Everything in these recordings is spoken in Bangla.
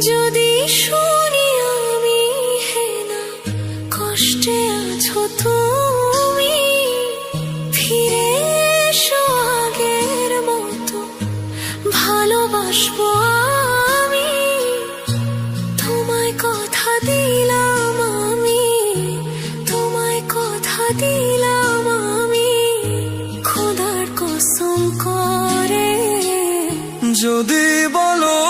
যদি শুনি আমি কষ্টে মতো ভালোবাসবো দিলাম আমি করে। যদি বলো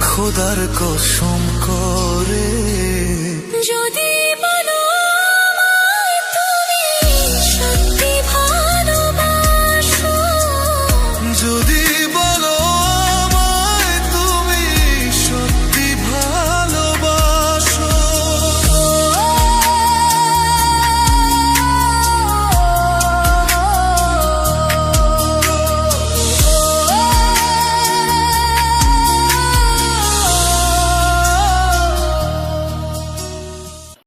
খোদার কসম করে। যদি